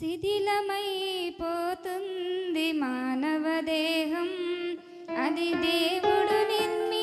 శిథిలమైపోతుంది మానవ దేహం. అది దేవుడు నిర్మి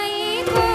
my